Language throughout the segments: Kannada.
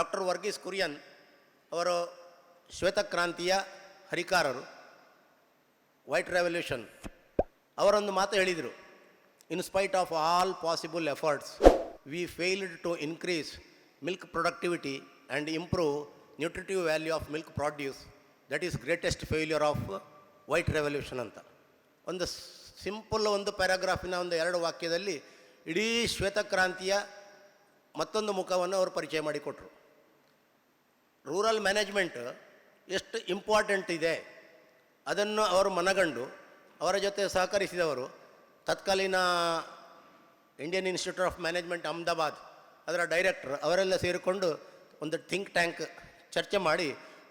ಡಾಕ್ಟರ್ ವರ್ಗೀಸ್ ಕುರಿಯನ್ ಅವರು ಶ್ವೇತಕ್ರಾಂತಿಯ ಹರಿಕಾರರು ವೈಟ್ ರೆವಲ್ಯೂಷನ್ ಅವರೊಂದು ಮಾತು ಹೇಳಿದರು in spite of all possible efforts we failed to increase milk productivity and improve nutritive value of milk produce that is greatest failure of white revolution ಅಂತ. ಒಂದು ಸಿಂಪಲ್ ಒಂದು ಪ್ಯಾರಾಗ್ರಾಫಿನ ಒಂದು ಎರಡು ವಾಕ್ಯದಲ್ಲಿ ಇಡೀ ಶ್ವೇತಕ್ರಾಂತಿಯ ಮತ್ತೊಂದು ಮುಖವನ್ನು ಅವರು ಪರಿಚಯ ಮಾಡಿಕೊಟ್ರು. ರೂರಲ್ ಮ್ಯಾನೇಜ್ಮೆಂಟ್ ಎಷ್ಟು ಇಂಪಾರ್ಟೆಂಟ್ ಇದೆ, ಅದನ್ನು ಅವರು ಮನಗಂಡು, ಅವರ ಜೊತೆ ಸಹಕರಿಸಿದವರು ತತ್ಕಾಲೀನ Indian Institute of Management Ahmedabad, ಅದರ ಡೈರೆಕ್ಟರ್, ಅವರೆಲ್ಲ ಸೇರಿಕೊಂಡು ಒಂದು ಥಿಂಕ್ ಟ್ಯಾಂಕ್ ಚರ್ಚೆ ಮಾಡಿ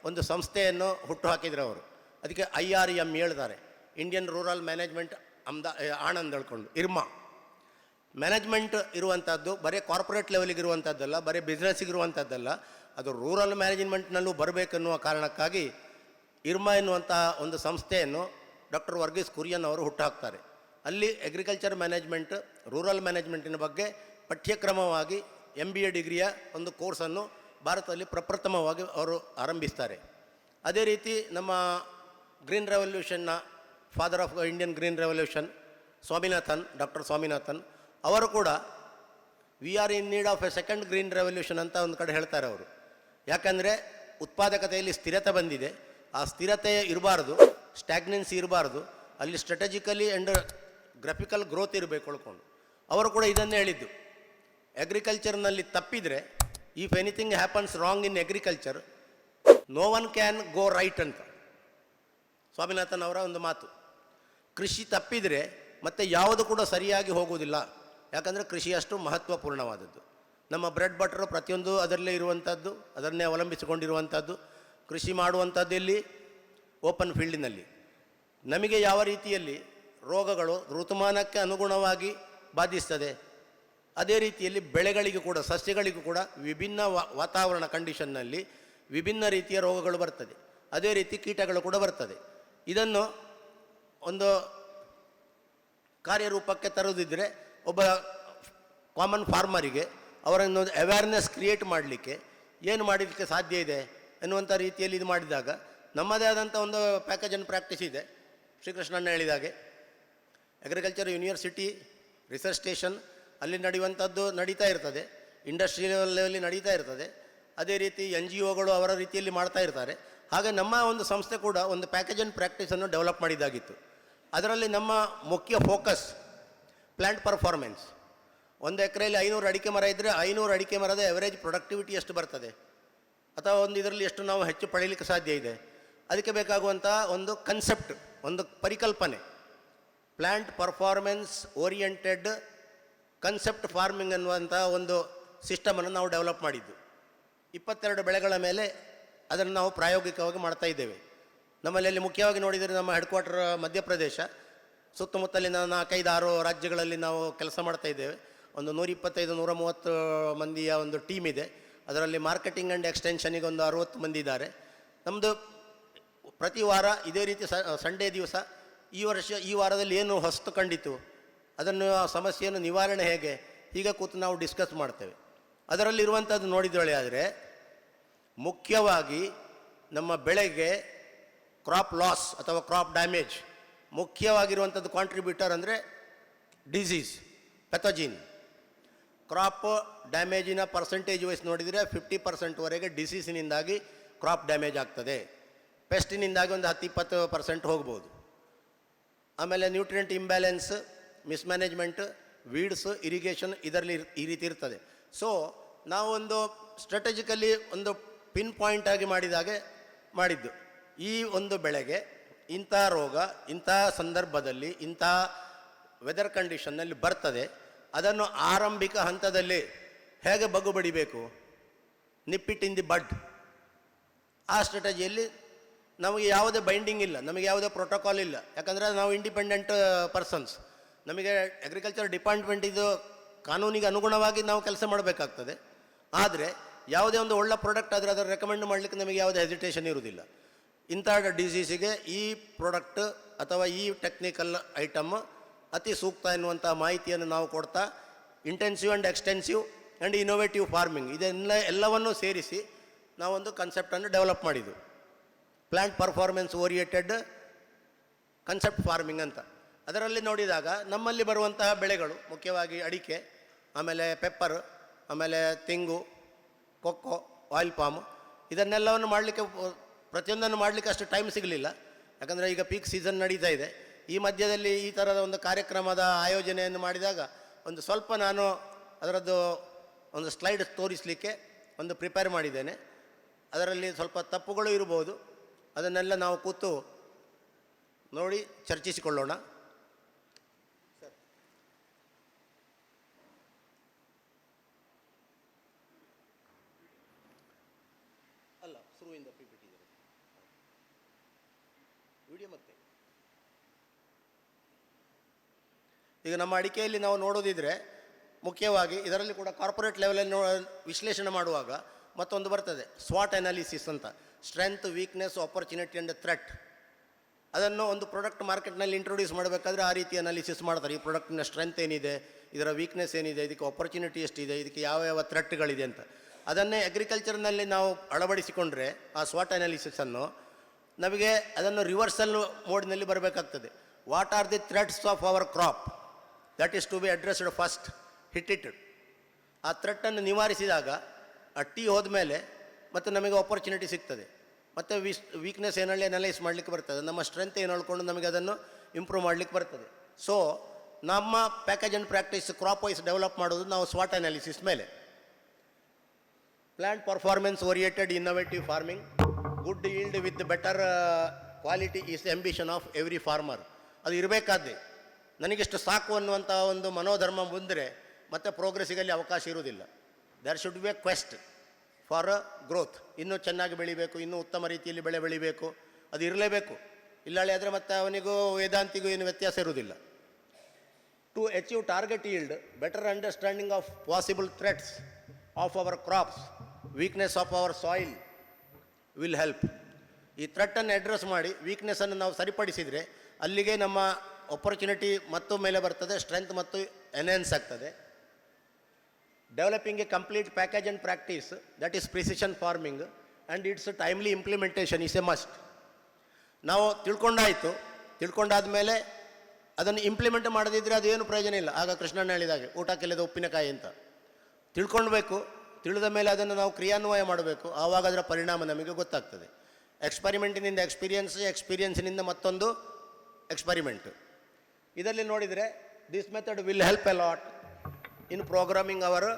ಒಂದು ಸಂಸ್ಥೆಯನ್ನು ಹುಟ್ಟು ಹಾಕಿದ್ರು ಅವರು. ಅದಕ್ಕೆ ಐ ಆರ್ ಎಂ ಹೇಳ್ತಾರೆ. ಇಂಡಿಯನ್ ರೂರಲ್ ಮ್ಯಾನೇಜ್ಮೆಂಟ್ ಅಹಮದಾ ಆನಂದ್ ಹೇಳ್ಕೊಂಡು, ಇರ್ಮಾ. ಮ್ಯಾನೇಜ್ಮೆಂಟ್ ಇರುವಂಥದ್ದು ಬರೀ ಕಾರ್ಪೊರೇಟ್ ಲೆವೆಲಿಗೆ ಇರುವಂಥದ್ದಲ್ಲ ಬರೀ ಬಿಸ್ನೆಸ್ಸಿಗೆ ಇರುವಂಥದ್ದಲ್ಲ ಅದು ರೂರಲ್ ಮ್ಯಾನೇಜ್ಮೆಂಟ್ನಲ್ಲೂ ಬರಬೇಕೆನ್ನುವ ಕಾರಣಕ್ಕಾಗಿ ಇರ್ಮಾ ಎನ್ನುವಂತಹ ಒಂದು ಸಂಸ್ಥೆಯನ್ನು ಡಾಕ್ಟರ್ ವರ್ಗೀಸ್ ಕುರಿಯನ್ ಅವರು ಹುಟ್ಟುಹಾಕ್ತಾರೆ ಅಲ್ಲಿ ಅಗ್ರಿಕಲ್ಚರ್ ಮ್ಯಾನೇಜ್ಮೆಂಟ್ ರೂರಲ್ ಮ್ಯಾನೇಜ್ಮೆಂಟಿನ ಬಗ್ಗೆ ಪಠ್ಯಕ್ರಮವಾಗಿ ಎಂ ಬಿ ಎ ಡಿಗ್ರಿಯ ಒಂದು ಕೋರ್ಸನ್ನು ಭಾರತದಲ್ಲಿ ಪ್ರಪ್ರಥಮವಾಗಿ ಅವರು ಆರಂಭಿಸ್ತಾರೆ. ಅದೇ ರೀತಿ ನಮ್ಮ green ರೆವಲ್ಯೂಷನ್ನ father of Indian green revolution Swaminathan doctor Swaminathan ಅವರು ಕೂಡ we are in need of a second green revolution ಅಂತ ಒಂದು ಕಡೆ ಹೇಳ್ತಾರೆ ಅವರು. ಯಾಕಂದರೆ ಉತ್ಪಾದಕತೆಯಲ್ಲಿ ಸ್ಥಿರತೆ ಬಂದಿದೆ. ಆ ಸ್ಥಿರತೆ ಇರಬಾರ್ದು ಸ್ಟ್ಯಾಗ್ನೆನ್ಸಿ ಇರಬಾರ್ದು. ಅಲ್ಲಿ ಸ್ಟ್ರಾಟಜಿಕಲಿ ಆ್ಯಂಡ್ ಗ್ರಫಿಕಲ್ ಗ್ರೋತ್ ಇರಬೇಕು ಉಳ್ಕೊಂಡು. ಅವರು ಕೂಡ ಇದನ್ನೇ ಹೇಳಿದ್ದು. ಅಗ್ರಿಕಲ್ಚರ್ನಲ್ಲಿ ತಪ್ಪಿದರೆ if anything happens wrong in agriculture no one can go right ಅಂತ. ಸ್ವಾಮಿನಾಥನ್ ಅವರ ಒಂದು ಮಾತು. ಕೃಷಿ ತಪ್ಪಿದರೆ ಮತ್ತೆ ಯಾವುದು ಕೂಡ ಸರಿಯಾಗಿ ಹೋಗುವುದಿಲ್ಲ. ಯಾಕಂದರೆ ಕೃಷಿ ಅಷ್ಟು ಮಹತ್ವಪೂರ್ಣವಾದದ್ದು. ನಮ್ಮ ಬ್ರೆಡ್ ಬಟರು ಪ್ರತಿಯೊಂದು ಅದರಲ್ಲೇ ಇರುವಂಥದ್ದು ಅದನ್ನೇ ಅವಲಂಬಿಸಿಕೊಂಡಿರುವಂಥದ್ದು ಕೃಷಿ ಮಾಡುವಂಥದ್ದು ಇಲ್ಲಿ ಓಪನ್ ಫೀಲ್ಡಿನಲ್ಲಿ ನಮಗೆ ಯಾವ ರೀತಿಯಲ್ಲಿ ರೋಗಗಳು ಋತುಮಾನಕ್ಕೆ ಅನುಗುಣವಾಗಿ ಬಾಧಿಸ್ತದೆ, ಅದೇ ರೀತಿಯಲ್ಲಿ ಬೆಳೆಗಳಿಗೂ ಕೂಡ, ಸಸ್ಯಗಳಿಗೂ ಕೂಡ ವಿಭಿನ್ನ ವಾತಾವರಣ ಕಂಡೀಷನ್ನಲ್ಲಿ ವಿಭಿನ್ನ ರೀತಿಯ ರೋಗಗಳು ಬರ್ತದೆ. ಅದೇ ರೀತಿ ಕೀಟಗಳು ಕೂಡ ಬರ್ತದೆ. ಇದನ್ನು ಒಂದು ಕಾರ್ಯರೂಪಕ್ಕೆ ತರೋದಿದ್ದರೆ ಒಬ್ಬ ಕಾಮನ್ ಫಾರ್ಮರಿಗೆ ಅವರನ್ನು ಅವೇರ್ನೆಸ್ ಕ್ರಿಯೇಟ್ ಮಾಡಲಿಕ್ಕೆ ಏನು ಮಾಡಲಿಕ್ಕೆ ಸಾಧ್ಯ ಇದೆ ಎನ್ನುವಂಥ ರೀತಿಯಲ್ಲಿ ಇದು ಮಾಡಿದಾಗ ನಮ್ಮದೇ ಆದಂಥ ಒಂದು ಪ್ಯಾಕೇಜ್ ಆ್ಯಂಡ್ ಪ್ರಾಕ್ಟೀಸ್ ಇದೆ. ಶ್ರೀಕೃಷ್ಣಣ್ಣ ಹೇಳಿದಾಗೆ ಅಗ್ರಿಕಲ್ಚರ್ ಯೂನಿವರ್ಸಿಟಿ ರಿಸರ್ಚ್ ಸ್ಟೇಷನ್ ಅಲ್ಲಿ ನಡೆಯುವಂಥದ್ದು ನಡೀತಾ ಇರ್ತದೆ. ಇಂಡಸ್ಟ್ರಿಯಲ್ ಲೆವೆಲ್ಲಿ ನಡೀತಾ ಇರ್ತದೆ. ಅದೇ ರೀತಿ ಎನ್ ಜಿ ಒಗಳು ಅವರ ರೀತಿಯಲ್ಲಿ ಮಾಡ್ತಾ ಇರ್ತಾರೆ. ಹಾಗೆ ನಮ್ಮ ಒಂದು ಸಂಸ್ಥೆ ಕೂಡ ಒಂದು ಪ್ಯಾಕೇಜ್ ಆ್ಯಂಡ್ ಪ್ರಾಕ್ಟೀಸನ್ನು ಡೆವಲಪ್ ಮಾಡಿದ್ದಾಗಿತ್ತು. ಅದರಲ್ಲಿ ನಮ್ಮ ಮುಖ್ಯ ಫೋಕಸ್ ಪ್ಲ್ಯಾಂಟ್ ಪರ್ಫಾರ್ಮೆನ್ಸ್ ಒಂದು ಎಕರೆಯಲ್ಲಿ ಐನೂರು ಅಡಿಕೆ ಮರ ಇದ್ದರೆ ಐನೂರು ಅಡಿಕೆ ಮರದ ಎವರೇಜ್ ಪ್ರೊಡಕ್ಟಿವಿಟಿ ಎಷ್ಟು ಬರ್ತದೆ? ಅಥವಾ ಒಂದು ಇದರಲ್ಲಿ ಎಷ್ಟು ನಾವು ಹೆಚ್ಚು ಪಡೀಲಿಕ್ಕೆ ಸಾಧ್ಯ ಇದೆ? ಅದಕ್ಕೆ ಬೇಕಾಗುವಂಥ ಒಂದು ಕನ್ಸೆಪ್ಟ್ ಒಂದು ಪರಿಕಲ್ಪನೆ. Plant performance oriented concept farming ಅನ್ನುವಂಥ ಒಂದು ಸಿಸ್ಟಮನ್ನು ನಾವು ಡೆವಲಪ್ ಮಾಡಿದ್ದು. ಇಪ್ಪತ್ತೆರಡು ಬೆಳೆಗಳ ಮೇಲೆ ಅದನ್ನು ನಾವು ಪ್ರಾಯೋಗಿಕವಾಗಿ ಮಾಡ್ತಾ ಇದ್ದೇವೆ. ನಮ್ಮಲ್ಲಿ ಮುಖ್ಯವಾಗಿ ನೋಡಿದರೆ ನಮ್ಮ ಹೆಡ್ ಕ್ವಾರ್ಟರ್ ಮಧ್ಯಪ್ರದೇಶ. ಸುತ್ತಮುತ್ತಲಿನ ನಾಲ್ಕೈದು ಆರು ರಾಜ್ಯಗಳಲ್ಲಿ ನಾವು ಕೆಲಸ ಮಾಡ್ತಾ ಇದ್ದೇವೆ. ಒಂದು ನೂರ ಇಪ್ಪತ್ತೈದು ನೂರ ಮೂವತ್ತು ಮಂದಿಯ ಒಂದು ಟೀಮ್ ಇದೆ. ಅದರಲ್ಲಿ ಮಾರ್ಕೆಟಿಂಗ್ ಆ್ಯಂಡ್ ಎಕ್ಸ್ಟೆನ್ಷನಿಗೆ ಒಂದು ಅರುವತ್ತು ಮಂದಿ ಇದ್ದಾರೆ. ನಮ್ಮದು ಪ್ರತಿ ವಾರ ಇದೇ ರೀತಿ ಸಂಡೇ ದಿವಸ ಈ ವರ್ಷ, ಈ ವಾರದಲ್ಲಿ ಏನು ಹೊಸ್ತು ಕಂಡಿತು, ಅದನ್ನು, ಆ ಸಮಸ್ಯೆಯನ್ನು ನಿವಾರಣೆ ಹೇಗೆ, ಹೀಗೆ ಕೂತು ನಾವು ಡಿಸ್ಕಸ್ ಮಾಡ್ತೇವೆ. ಅದರಲ್ಲಿರುವಂಥದ್ದು ನೋಡಿದೊಳೆ ಆದರೆ, ಮುಖ್ಯವಾಗಿ ನಮ್ಮ ಬೆಳೆಗೆ ಕ್ರಾಪ್ ಲಾಸ್ ಅಥವಾ ಕ್ರಾಪ್ ಡ್ಯಾಮೇಜ್ ಮುಖ್ಯವಾಗಿರುವಂಥದ್ದು ಕಾಂಟ್ರಿಬ್ಯೂಟರ್ ಅಂದರೆ ಡಿಸೀಸ್ ಪೆಥೋಜಿನ್ ಕ್ರಾಪ್ ಡ್ಯಾಮೇಜಿನ ಪರ್ಸೆಂಟೇಜ್ ವೈಸ್ ನೋಡಿದರೆ ಫಿಫ್ಟಿ ಪರ್ಸೆಂಟ್ವರೆಗೆ ಡಿಸೀಸಿನಿಂದಾಗಿ ಕ್ರಾಪ್ ಡ್ಯಾಮೇಜ್ ಆಗ್ತದೆ. ಪೆಸ್ಟಿನಿಂದಾಗಿ ಒಂದು ಹತ್ತು ಇಪ್ಪತ್ತು ಪರ್ಸೆಂಟ್ ಹೋಗ್ಬೋದು. ಆಮೇಲೆ nutrient imbalance mismanagement weeds irrigation ಇದರಲ್ಲಿ ಈ ರೀತಿ ಇರ್ತದೆ. ಸೊ ನಾವು ಒಂದು ಸ್ಟ್ರಾಟಜಿಕಲಿ ಒಂದು ಪಿನ್ ಪಾಯಿಂಟ್ ಆಗಿ ಮಾಡಿದಾಗೆ ಮಾಡಿದ್ದು. ಈ ಒಂದು ಬೆಳೆಗೆ ಇಂಥ ರೋಗ, ಇಂಥ ಸಂದರ್ಭದಲ್ಲಿ ಇಂಥ ವೆದರ್ ಕಂಡೀಷನ್ನಲ್ಲಿ ಬರ್ತದೆ. ಅದನ್ನು ಆರಂಭಿಕ ಹಂತದಲ್ಲಿ ಹೇಗೆ ಬಗ್ಗು ಬಡಿಬೇಕು? ನಿಪ್ಪಿಟ್ ಇನ್ ದಿ ಬಡ್. ಆ ಸ್ಟ್ರಾಟಜಿಯಲ್ಲಿ ನಮಗೆ ಯಾವುದೇ ಬೈಂಡಿಂಗ್ ಇಲ್ಲ, ನಮಗೆ ಯಾವುದೇ ಪ್ರೋಟೋಕಾಲ್ ಇಲ್ಲ. ಯಾಕಂದರೆ ನಾವು ಇಂಡಿಪೆಂಡೆಂಟ್ ಪರ್ಸನ್ಸ್ ನಮಗೆ ಅಗ್ರಿಕಲ್ಚರ್ ಡಿಪಾರ್ಟ್ಮೆಂಟ್ ಇದು ಕಾನೂನಿಗೆ ಅನುಗುಣವಾಗಿ ನಾವು ಕೆಲಸ ಮಾಡಬೇಕಾಗ್ತದೆ. ಆದರೆ ಯಾವುದೇ ಒಂದು ಒಳ್ಳೆ ಪ್ರಾಡಕ್ಟ್ ಆದರೆ ಅದನ್ನು ರೆಕಮೆಂಡ್ ಮಾಡಲಿಕ್ಕೆ ನಮಗೆ ಯಾವುದೇ ಹೆಸಿಟೇಷನ್ ಇರುವುದಿಲ್ಲ. ಇಂಥ ಡಿಸೀಸಿಗೆ ಈ ಪ್ರಾಡಕ್ಟ್ ಅಥವಾ ಈ ಟೆಕ್ನಿಕಲ್ ಐಟಮ್ ಅತಿ ಸೂಕ್ತ ಎನ್ನುವಂಥ ಮಾಹಿತಿಯನ್ನು ನಾವು ಕೊಡ್ತಾ intensive and extensive and innovative farming ಇದೆಲ್ಲ ಎಲ್ಲವನ್ನೂ ಸೇರಿಸಿ ನಾವೊಂದು ಕನ್ಸೆಪ್ಟನ್ನು ಡೆವಲಪ್ ಮಾಡಿದ್ದು plant performance oriented concept farming ಅಂತ. ಅದರಲ್ಲಿ ನೋಡಿದಾಗ ನಮ್ಮಲ್ಲಿ ಬರುವಂತಹ ಬೆಳೆಗಳು, ಮುಖ್ಯವಾಗಿ ಅಡಿಕೆ, ಆಮೇಲೆ ಪೆಪ್ಪರ್ ಆಮೇಲೆ ತೆಂಗು, ಕೊಕ್ಕೋ ಆಯಿಲ್ ಪಾಮ್ ಇದನ್ನೆಲ್ಲವನ್ನು ಮಾಡಲಿಕ್ಕೆ ಪ್ರತಿಯೊಂದನ್ನು ಮಾಡಲಿಕ್ಕೆ ಅಷ್ಟು ಟೈಮ್ ಸಿಗಲಿಲ್ಲ. ಯಾಕಂದರೆ ಈಗ ಪೀಕ್ ಸೀಸನ್ ನಡೀತಾ ಇದೆ. ಈ ಮಧ್ಯದಲ್ಲಿ ಈ ಥರದ ಒಂದು ಕಾರ್ಯಕ್ರಮದ ಆಯೋಜನೆಯನ್ನು ಮಾಡಿದಾಗ ಒಂದು ಸ್ವಲ್ಪ ನಾನು ಅದರದ್ದು ಒಂದು ಸ್ಲೈಡ್ ತೋರಿಸಲಿಕ್ಕೆ ಒಂದು ಪ್ರಿಪೇರ್ ಮಾಡಿದ್ದೇನೆ ಅದರಲ್ಲಿ ಸ್ವಲ್ಪ ತಪ್ಪುಗಳು ಇರ್ಬೋದು ಅದನ್ನೆಲ್ಲ ನಾವು ಕೂತು ನೋಡಿ ಚರ್ಚಿಸಿಕೊಳ್ಳೋಣ ಅಲ್ಲ ಶುರುವಿಂದ ಪಿ ಪಿ ವಿಡಿಯೋ ಮತ್ತೆ ಈಗ ನಮ್ಮ ಅಡಿಕೆಯಲ್ಲಿ ನಾವು ನೋಡೋದಿದ್ರೆ ಮುಖ್ಯವಾಗಿ ಇದರಲ್ಲಿ ಕೂಡ ಕಾರ್ಪೊರೇಟ್ ಲೆವೆಲಲ್ಲಿ ನೋ ವಿಶ್ಲೇಷಣೆ ಮಾಡುವಾಗ ಮತ್ತೊಂದು ಬರ್ತದೆ. ಸ್ವಾಟ್ ಅನಾಲಿಸಿಸ್ ಅಂತ. Strength weakness opportunity and threat ಅದನ್ನು ಒಂದು ಪ್ರಾಡಕ್ಟ್ ಮಾರ್ಕೆಟ್ನಲ್ಲಿ ಇಂಟ್ರೊಡ್ಯೂಸ್ ಮಾಡಬೇಕಾದ್ರೆ ಆ ರೀತಿ ಅನಾಲಿಸಿಸ್ ಮಾಡ್ತಾರೆ. ಈ ಪ್ರಾಡಕ್ಟ್ನ ಸ್ಟ್ರೆಂತ್ ಏನಿದೆ, ಇದರ ವೀಕ್ನೆಸ್ ಏನಿದೆ, ಇದಕ್ಕೆ ಆಪರ್ಚುನಿಟಿ ಎಷ್ಟಿದೆ, ಇದಕ್ಕೆ ಯಾವ ಯಾವ ಥ್ರೆಟ್ಗಳಿದೆ ಅಂತ. ಅದನ್ನೇ ಅಗ್ರಿಕಲ್ಚರ್ನಲ್ಲಿ ನಾವು ಅಳವಡಿಸಿಕೊಂಡ್ರೆ ಆ ಸ್ವಾಟ್ ಅನಾಲಿಸಿಸನ್ನು ನಮಗೆ ಅದನ್ನು ರಿವರ್ಸಲ್ ಮೋಡ್ನಲ್ಲಿ ಬರಬೇಕಾಗ್ತದೆ. What are the threats of our crop that is to be addressed first it ಆ ಥ್ರೆಟ್ಟನ್ನು ನಿವಾರಿಸಿದಾಗ, ಆ ಟೀ ಹೋದ್ಮೇಲೆ ಮತ್ತು ನಮಗೆ ಆಪರ್ಚುನಿಟಿ ಸಿಗ್ತದೆ. ಮತ್ತು ವೀಸ್ ವೀಕ್ನೆಸ್ ಏನಲ್ಲಿ ಅನಲೈಸ್ ಮಾಡಲಿಕ್ಕೆ ಬರ್ತದೆ. ನಮ್ಮ ಸ್ಟ್ರೆಂತ್ ಏನು ಹೇಳ್ಕೊಂಡು ನಮಗೆ ಅದನ್ನು ಇಂಪ್ರೂವ್ ಮಾಡಲಿಕ್ಕೆ ಬರ್ತದೆ. ಸೊ ನಮ್ಮ package and practice crop wise develop ಮಾಡೋದು ನಾವು ಸ್ವಾಟ್ ಅನಾಲಿಸಿಸ್ ಮೇಲೆ. Plant performance oriented innovative farming good yield with better quality is ambition of every farmer ಅದು ಇರಬೇಕಾದ್ದೆ ನನಗಿಷ್ಟು ಸಾಕು ಅನ್ನುವಂಥ ಒಂದು ಮನೋಧರ್ಮ ಬಂದರೆ ಮತ್ತೆ ಪ್ರೋಗ್ರೆಸ್ಸಿಗಲ್ಲಿ ಅವಕಾಶ ಇರುವುದಿಲ್ಲ. There should be a quest for growth ಇನ್ನೂ ಚೆನ್ನಾಗಿ ಬೆಳಿಬೇಕು, ಇನ್ನೂ ಉತ್ತಮ ರೀತಿಯಲ್ಲಿ ಬೆಳೆ ಬೆಳಿಬೇಕು, ಅದು ಇರಲೇಬೇಕು. ಇಲ್ಲಾಳೆ ಆದರೆ ಮತ್ತೆ ಅವನಿಗೂ ವೇದಾಂತಿಗೂ ಏನು ವ್ಯತ್ಯಾಸ ಇರುವುದಿಲ್ಲ. To achieve target yield better understanding of possible threats of our crops weakness of our soil will help ಈ ಥ್ರೆಟ್ಟನ್ನು ಅಡ್ರೆಸ್ ಮಾಡಿ ವೀಕ್ನೆಸ್ಸನ್ನು ನಾವು ಸರಿಪಡಿಸಿದರೆ ಅಲ್ಲಿಗೆ ನಮ್ಮ ಆಪರ್ಚುನಿಟಿ ಮತ್ತು ಮೇಲೆ ಬರ್ತದೆ ಸ್ಟ್ರೆಂತ್ ಮತ್ತು ಎನ್ಹೆನ್ಸ್ ಆಗ್ತದೆ. Developing a complete package and practice that is precision farming and its timely implementation is a must ನಾವು ತಿಳ್ಕೊಂಡಾಯಿತು ತಿಳ್ಕೊಂಡಾದ ಮೇಲೆ ಅದನ್ನು ಇಂಪ್ಲಿಮೆಂಟ್ ಮಾಡದಿದ್ದರೆ ಅದೇನು ಪ್ರಯೋಜನ ಇಲ್ಲ. ಆಗ ಕೃಷ್ಣಣ್ಣ ಹೇಳಿದಾಗೆ, ಊಟ ಕೆಲ್ಲದ ಉಪ್ಪಿನಕಾಯಿ ಅಂತ. ತಿಳ್ಕೊಳ್ಬೇಕು ತಿಳಿದ ಮೇಲೆ ಅದನ್ನು ನಾವು ಕ್ರಿಯಾನ್ವಯ ಮಾಡಬೇಕು. ಆವಾಗ ಅದರ ಪರಿಣಾಮ ನಮಗೆ ಗೊತ್ತಾಗ್ತದೆ. ಎಕ್ಸ್ಪರಿಮೆಂಟಿನಿಂದ ಎಕ್ಸ್ಪೀರಿಯನ್ಸ್ ಎಕ್ಸ್ಪೀರಿಯನ್ಸಿನಿಂದ ಮತ್ತೊಂದು ಎಕ್ಸ್ಪರಿಮೆಂಟ್ ಇದರಲ್ಲಿ ನೋಡಿದರೆ this method will help a lot in programming our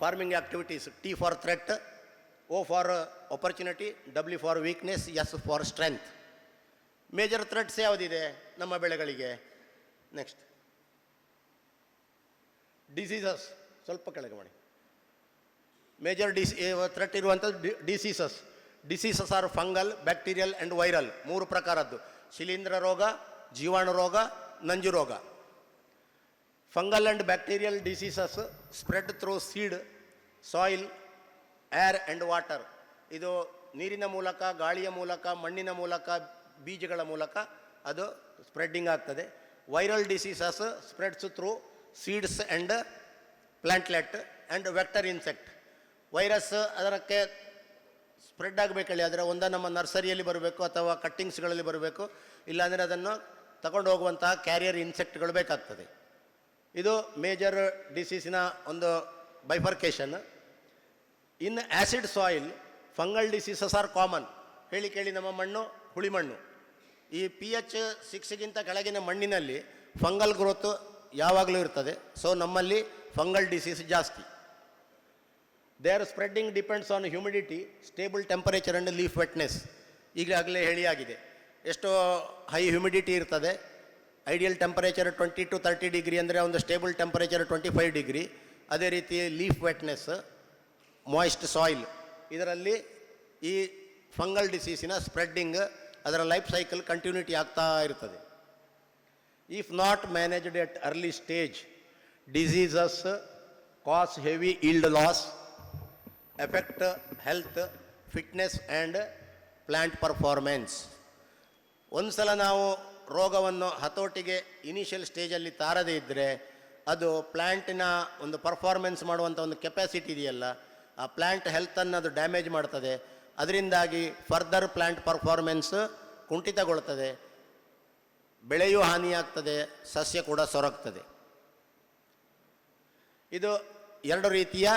farming activities T for threat O for opportunity W for weakness S for strength major threats ಯಾವುದಿದೆ? ನಮ್ಮ ಬೆಳೆಗಳಿಗೆ. ನೆಕ್ಸ್ಟ್ ಡಿಸೀಸಸ್ ಸ್ವಲ್ಪ ಕೆಳಗೆ ಮಾಡಿ ಮೇಜರ್ ಡಿಸ್ ಥ್ರೆಟ್ ಇರುವಂಥದ್ದು diseases diseases are fungal bacterial and viral ಮೂರು ಪ್ರಕಾರದ್ದು. ಶಿಲೀಂಧ್ರ ರೋಗ ಜೀವಾಣು ರೋಗ, ನಂಜು ರೋಗ. Fungal and bacterial diseases spread through seed, soil, air and water. ಇದು ನೀರಿನ ಮೂಲಕ, ಗಾಳಿಯ ಮೂಲಕ, ಮಣ್ಣಿನ ಮೂಲಕ, ಬೀಜಗಳ ಮೂಲಕ ಅದು ಸ್ಪ್ರೆಡ್ಡಿಂಗ್ ಆಗ್ತದೆ. Viral diseases spreads through seeds and plantlet and vector insect. Virus ಅದಕ್ಕೆ ಸ್ಪ್ರೆಡ್ ಆಗಬೇಕಲ್ಲಿ, ಆದರೆ ಒಂದ ನಮ್ಮ ನರ್ಸರಿಯಲ್ಲಿ ಬರಬೇಕು ಅಥವಾ ಕಟ್ಟಿಂಗ್ಸ್ಗಳಲ್ಲಿ ಬರಬೇಕು. ಇಲ್ಲಾಂದರೆ ಅದನ್ನು ತಗೊಂಡು ಹೋಗುವಂತಹ ಕ್ಯಾರಿಯರ್ ಇನ್ಸೆಕ್ಟ್ಗಳು ಬೇಕಾಗ್ತದೆ. ಇದು ಮೇಜರ್ ಡಿಸೀಸಿನ ಒಂದು bifurcation in acid soil fungal diseases are common ಹೇಳಿ ಕೇಳಿ ನಮ್ಮ ಮಣ್ಣು, ಹುಳಿ ಮಣ್ಣು. ಈ ಪಿ ಎಚ್ ಸಿಕ್ಸ್ಗಿಂತ ಕೆಳಗಿನ ಮಣ್ಣಿನಲ್ಲಿ ಫಂಗಲ್ ಗ್ರೋತ್ ಯಾವಾಗಲೂ ಇರ್ತದೆ. ಸೊ ನಮ್ಮಲ್ಲಿ ಫಂಗಲ್ ಡಿಸೀಸ್ ಜಾಸ್ತಿ. Their spreading depends on humidity stable temperature and leaf wetness ಈಗಾಗಲೇ ಹೇಳಿಯಾಗಿದೆ. ಎಷ್ಟು ಹೈ ಹ್ಯುಮಿಡಿಟಿ ಇರ್ತದೆ. Ideal temperature twenty to thirty degree ಅಂದರೆ ಒಂದು stable temperature twenty five degree ಅದೇ ರೀತಿ ಲೀಫ್ ವೆಟ್ನೆಸ್ ಮಾಯಿಸ್ಟ್ ಸಾಯಿಲ್ ಇದರಲ್ಲಿ ಈ ಫಂಗಲ್ ಡಿಸೀಸಿನ ಸ್ಪ್ರೆಡ್ಡಿಂಗ್ ಅದರ ಲೈಫ್ ಸೈಕಲ್ ಕಂಟಿನ್ಯೂಟಿ ಆಗ್ತಾ ಇರ್ತದೆ. If not managed at early stage diseases cause heavy yield loss effect health fitness and plant performance ಒಂದು ಸಲ ನಾವು ರೋಗವನ್ನು ಹತೋಟಿಗೆ ಇನಿಷಿಯಲ್ ಸ್ಟೇಜಲ್ಲಿ ತಾರದೇ ಇದ್ದರೆ ಅದು ಪ್ಲ್ಯಾಂಟಿನ ಒಂದು ಪರ್ಫಾರ್ಮೆನ್ಸ್ ಮಾಡುವಂಥ ಒಂದು ಕೆಪಾಸಿಟಿ ಇದೆಯಲ್ಲ, ಆ ಪ್ಲ್ಯಾಂಟ್ ಹೆಲ್ತನ್ನು ಅದು ಡ್ಯಾಮೇಜ್ ಮಾಡ್ತದೆ. ಅದರಿಂದಾಗಿ ಫರ್ದರ್ ಪ್ಲ್ಯಾಂಟ್ ಪರ್ಫಾರ್ಮೆನ್ಸ್ ಕುಂಠಿತಗೊಳ್ತದೆ. ಬೆಳೆಯೂ ಹಾನಿಯಾಗ್ತದೆ, ಸಸ್ಯ ಕೂಡ ಸೊರಗ್ತದೆ. ಇದು ಎರಡು ರೀತಿಯ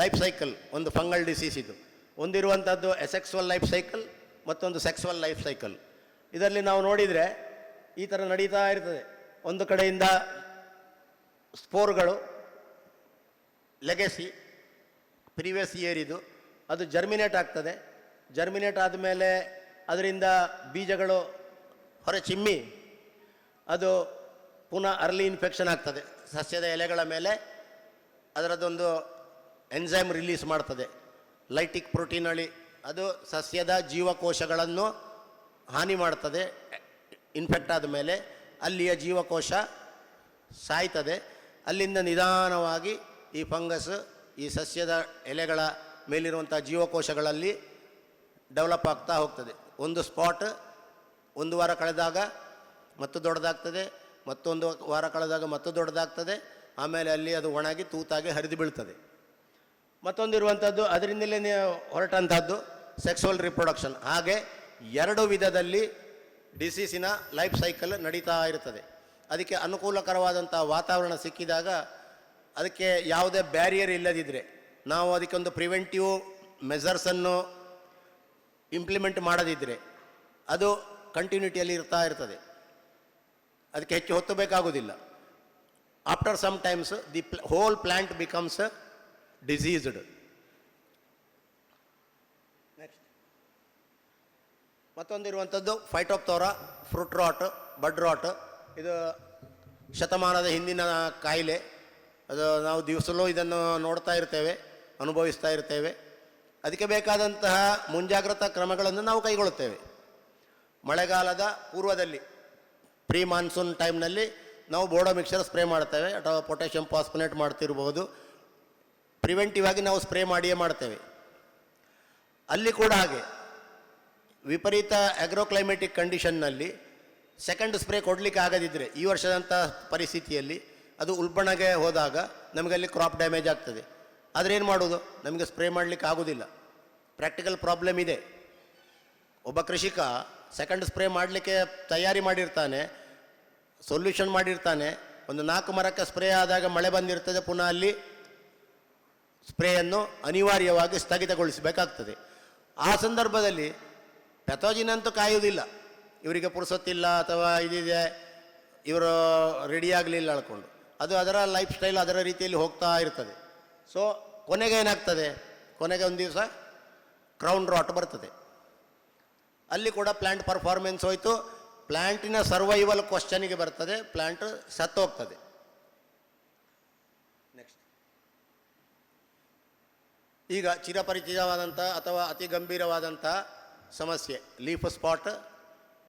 ಲೈಫ್ ಸೈಕಲ್ ಒಂದು ಫಂಗಲ್ ಡಿಸೀಸ್ ಇದು. ಒಂದಿರುವಂಥದ್ದು ಎಸೆಕ್ಸುವಲ್ ಲೈಫ್ ಸೈಕಲ್ ಮತ್ತೊಂದು ಸೆಕ್ಸುವಲ್ ಲೈಫ್ ಸೈಕಲ್ ಇದರಲ್ಲಿ ನಾವು ನೋಡಿದರೆ ಈ ಥರ ನಡೀತಾ ಇರ್ತದೆ. ಒಂದು ಕಡೆಯಿಂದ ಸ್ಪೋರ್ಗಳು, ಲೆಗೆಸಿ, ಪ್ರೀವಿಯಸ್ ಇಯರ್ ಇದು. ಅದು ಜರ್ಮಿನೇಟ್ ಆಗ್ತದೆ. ಜರ್ಮಿನೇಟ್ ಆದಮೇಲೆ ಅದರಿಂದ ಬೀಜಗಳು ಹೊರ ಚಿಮ್ಮಿ ಅದು ಪುನಃ ಅರ್ಲಿ ಇನ್ಫೆಕ್ಷನ್ ಆಗ್ತದೆ. ಸಸ್ಯದ ಎಲೆಗಳ ಮೇಲೆ ಅದರದ್ದೊಂದು ಎನ್ಝೈಮ್ ರಿಲೀಸ್ ಮಾಡ್ತದೆ. ಲೈಟಿಕ್ ಪ್ರೋಟೀನ್ ಅಳಿ ಅದು ಸಸ್ಯದ ಜೀವಕೋಶಗಳನ್ನು ಹಾನಿ ಮಾಡ್ತದೆ ಇನ್ಫೆಕ್ಟ್ ಆದ ಮೇಲೆ ಅಲ್ಲಿಯ ಜೀವಕೋಶ ಸಾಯ್ತದೆ. ಅಲ್ಲಿಂದ ನಿಧಾನವಾಗಿ ಈ ಫಂಗಸ್, ಈ ಸಸ್ಯದ ಎಲೆಗಳ ಮೇಲಿರುವಂಥ ಜೀವಕೋಶಗಳಲ್ಲಿ ಡೆವಲಪ್ ಆಗ್ತಾ ಹೋಗ್ತದೆ. ಒಂದು ಸ್ಪಾಟ್ ಒಂದು ವಾರ ಕಳೆದಾಗ ಮತ್ತು ದೊಡ್ಡದಾಗ್ತದೆ, ಮತ್ತೊಂದು ವಾರ ಕಳೆದಾಗ ಮತ್ತು ದೊಡ್ಡದಾಗ್ತದೆ. ಆಮೇಲೆ ಅಲ್ಲಿ ಅದು ಒಣಗಿ ತೂತಾಗಿ ಹರಿದು ಬೀಳ್ತದೆ. ಮತ್ತೊಂದಿರುವಂಥದ್ದು ಅದರಿಂದಲೇ ಹೊರಟಂಥದ್ದು ಸೆಕ್ಸುವಲ್ ರಿಪ್ರೊಡಕ್ಷನ್ ಹಾಗೆ ಎರಡು ವಿಧದಲ್ಲಿ ಡಿಸೀಸಿನ ಲೈಫ್ ಸೈಕಲ್ ನಡೀತಾ ಇರ್ತದೆ ಅದಕ್ಕೆ ಅನುಕೂಲಕರವಾದಂಥ ವಾತಾವರಣ ಸಿಕ್ಕಿದಾಗ ಅದಕ್ಕೆ ಯಾವುದೇ ಬ್ಯಾರಿಯರ್ ಇಲ್ಲದಿದ್ದರೆ ನಾವು ಅದಕ್ಕೊಂದು ಪ್ರಿವೆಂಟಿವ್ ಮೆಸರ್ಸನ್ನು ಇಂಪ್ಲಿಮೆಂಟ್ ಮಾಡದಿದ್ದರೆ ಅದು ಕಂಟಿನ್ಯೂಟಿಯಲ್ಲಿ ಇರ್ತಾ ಇರ್ತದೆ. ಅದಕ್ಕೆ ಹೆಚ್ಚು ಹೊತ್ತು ಬೇಕಾಗೋದಿಲ್ಲ after some times the whole plant becomes diseased next ಮತ್ತೊಂದಿರುವಂಥದ್ದು Phytophthora fruit rot bud rot ಇದು ಶತಮಾನದ ಹಿಂದಿನ ಕಾಯಿಲೆ. ಅದು ನಾವು ದಿವಸಲೂ ಇದನ್ನು ನೋಡ್ತಾ ಇರ್ತೇವೆ, ಅನುಭವಿಸ್ತಾ ಇರ್ತೇವೆ. ಅದಕ್ಕೆ ಬೇಕಾದಂತಹ ಮುಂಜಾಗ್ರತಾ ಕ್ರಮಗಳನ್ನು ನಾವು ಕೈಗೊಳ್ಳುತ್ತೇವೆ. ಮಳೆಗಾಲದ ಪೂರ್ವದಲ್ಲಿ ಪ್ರೀ ಮಾನ್ಸೂನ್ ಟೈಮ್ನಲ್ಲಿ ನಾವು ಬೋಡೋ ಮಿಕ್ಸರ್ ಸ್ಪ್ರೇ ಮಾಡ್ತೇವೆ, ಅಥವಾ ಪೊಟ್ಯಾಷಿಯಂ ಪಾಸ್ಪನೇಟ್ ಮಾಡ್ತಿರ್ಬೋದು. ಪ್ರಿವೆಂಟಿವ್ ಆಗಿ ನಾವು ಸ್ಪ್ರೇ ಮಾಡಿಯೇ ಮಾಡ್ತೇವೆ. ಅಲ್ಲಿ ಕೂಡ ಹಾಗೆ. ವಿಪರೀತ ಅಗ್ರೋಕ್ಲೈಮೆಟಿಕ್ ಕಂಡೀಷನ್ನಲ್ಲಿ ಸೆಕೆಂಡ್ ಸ್ಪ್ರೇ ಕೊಡಲಿಕ್ಕೆ ಆಗದಿದ್ದರೆ ಈ ವರ್ಷದಂಥ ಪರಿಸ್ಥಿತಿಯಲ್ಲಿ ಅದು ಉಲ್ಬಣಗೆ ಹೋದಾಗ ನಮಗೆ ಅಲ್ಲಿ ಕ್ರಾಪ್ ಡ್ಯಾಮೇಜ್ ಆಗ್ತದೆ. ಆದರೆ ಏನು ಮಾಡೋದು? ನಮಗೆ ಸ್ಪ್ರೇ ಮಾಡಲಿಕ್ಕೆ ಆಗೋದಿಲ್ಲ. ಪ್ರಾಕ್ಟಿಕಲ್ ಪ್ರಾಬ್ಲಮ್ ಇದೆ. ಒಬ್ಬ ಕೃಷಿಕ ಸೆಕೆಂಡ್ ಸ್ಪ್ರೇ ಮಾಡಲಿಕ್ಕೆ ತಯಾರಿ ಮಾಡಿರ್ತಾನೆ ಸೊಲ್ಯೂಷನ್ ಮಾಡಿರ್ತಾನೆ, ಒಂದು ನಾಲ್ಕು ಮರಕ್ಕೆ ಸ್ಪ್ರೇ ಆದಾಗ ಮಳೆ ಬಂದಿರ್ತದೆ, ಪುನಃ ಅಲ್ಲಿ ಸ್ಪ್ರೇಯನ್ನು ಅನಿವಾರ್ಯವಾಗಿ ಸ್ಥಗಿತಗೊಳಿಸಬೇಕಾಗ್ತದೆ. ಆ ಸಂದರ್ಭದಲ್ಲಿ ಪೆಥೋಜಿನ್ ಅಂತೂ ಕಾಯುವುದಿಲ್ಲ. ಇವರಿಗೆ ಪುರುಸೊತ್ತಿಲ್ಲ ಅಥವಾ ಇದಿದೆ, ಇವರು ರೆಡಿ ಆಗಲಿಲ್ಲ ಅಳ್ಕೊಂಡು ಅದು ಅದರ ಲೈಫ್ ಸ್ಟೈಲ್ ಅದರ ರೀತಿಯಲ್ಲಿ ಹೋಗ್ತಾ ಇರ್ತದೆ. ಸೊ ಕೊನೆಗೆ ಏನಾಗ್ತದೆ? ಕೊನೆಗೆ ಒಂದು ದಿವಸ ಕ್ರೌನ್ ರಾಟ್ ಬರ್ತದೆ. ಅಲ್ಲಿ ಕೂಡ ಪ್ಲ್ಯಾಂಟ್ ಪರ್ಫಾರ್ಮೆನ್ಸ್ ಹೋಯಿತು. ಪ್ಲ್ಯಾಂಟಿನ ಸರ್ವೈವಲ್ ಕ್ವಶನಿಗೆ ಬರ್ತದೆ. ಪ್ಲ್ಯಾಂಟ್ ಸತ್ತೋಗ್ತದೆ. ನೆಕ್ಸ್ಟ್ ಈಗ ಚಿರಪರಿಚಿತವಾದಂಥ ಅಥವಾ ಅತಿ ಗಂಭೀರವಾದಂಥ ಸಮಸ್ಯೆ ಲೀಫ್ ಸ್ಪಾಟ್